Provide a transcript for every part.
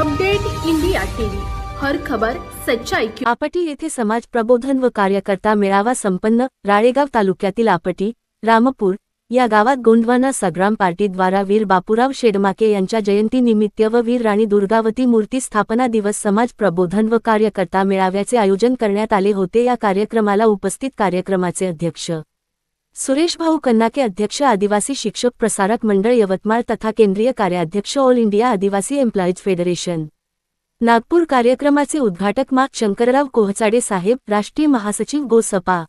Update India TV. हर खबर सच्चाई की आपटी येथे समाज प्रबोधन व कार्यकर्ता मेळावा संपन्न. राळेगाव तालुक्यातील आपटी रामपूर या गावात गोंडवाना सग्राम पार्टीद्वारा वीर बापूराव शेडमाके यांच्या जयंतीनिमित्त व वीर राणी दुर्गावती मूर्ती स्थापना दिवस समाज प्रबोधन व कार्यकर्ता मेळाव्याचे आयोजन करण्यात आले होते. या कार्यक्रमाला उपस्थित कार्यक्रमाचे अध्यक्ष सुरेश भाऊ कन्नाके अध्यक्ष आदिवासी शिक्षक प्रसारक मंडळ यवतमाळ तथा केंद्रीय कार्याध्यक्ष all India Adivasi employees federation. Nagpur कार्यक्रमाचे उद्घाटक मा. शंकरराव कोहचाडे साहेब राष्ट्रीय महासचिव गोसपा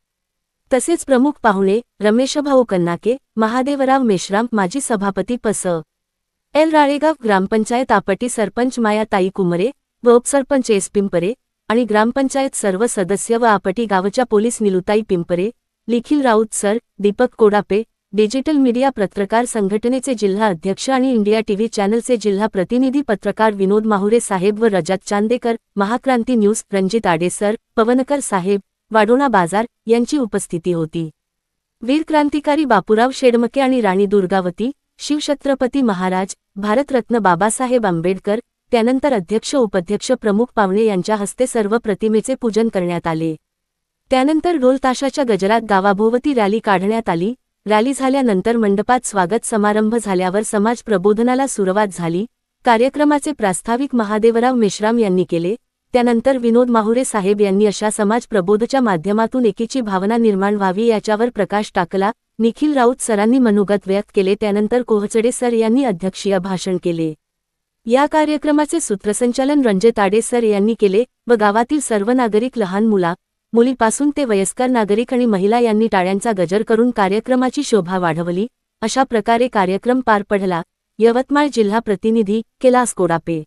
तसेच प्रमुख पाहुणे रमेशभाऊ कन्नाके महादेवराव मेश्राम माजी सभापती पस. एल. राळेगाव ग्रामपंचायत आपटी सरपंच माया ताई कुमरे व उपसरपंच एस. पिंपरे आणि ग्रामपंचायत सर्व सदस्य व आपटी गावच्या police Nilutai Pimpre Nikhil Raut sir Deepak Kodape digital media पत्रकार संघटनेचे जिल्हा अध्यक्ष आणि इंडिया टीव्ही चॅनलचे जिल्हा प्रतिनिधी पत्रकार विनोद माहुरे साहेब व रजात चांदेकर महाक्रांती न्यूज रणजित आडे सर पवनकर साहेब वाडोणा बाजार यांची उपस्थिती होती. वीर क्रांतिकारी बापूराव शेडमके आणि राणी दुर्गावती शिवछत्रपती महाराज भारतरत्न बाबासाहेब आंबेडकर त्यानंतर अध्यक्ष उपाध्यक्ष प्रमुख पावणे यांच्या हस्ते सर्व प्रतिमेचे पूजन करण्यात आले. त्यानंतर ढोलताशाच्या गजरात गावाभोवती रॅली काढण्यात आली. रॅली झाल्यानंतर मंडपात स्वागत समारंभ झाल्यावर समाज प्रबोधनाला सुरुवात झाली. कार्यक्रमाचे प्रास्ताविक महादेवराव मेश्राम यांनी केले. त्यानंतर विनोद माहुरे साहेब यांनी अशा समाज प्रबोधच्या माध्यमातून एकीची भावना निर्माण व्हावी याच्यावर प्रकाश टाकला. निखिल राऊत सरांनी मनोगत व्यक्त केले. त्यानंतर कोहचडे सर यांनी अध्यक्षीय भाषण केले. या कार्यक्रमाचे सूत्रसंचालन रणजित ताडे सर यांनी केले व गावातील सर्व नागरिक लहान मुला मुलीपासून ते वयस्कर नागरिक आणि महिला यांनी टाळ्यांचा गजर करून कार्यक्रमाची शोभा वाढवली. अशा प्रकारे कार्यक्रम पार पडला. यवतमाळ जिल्हा प्रतिनिधी कैलास कोडापे.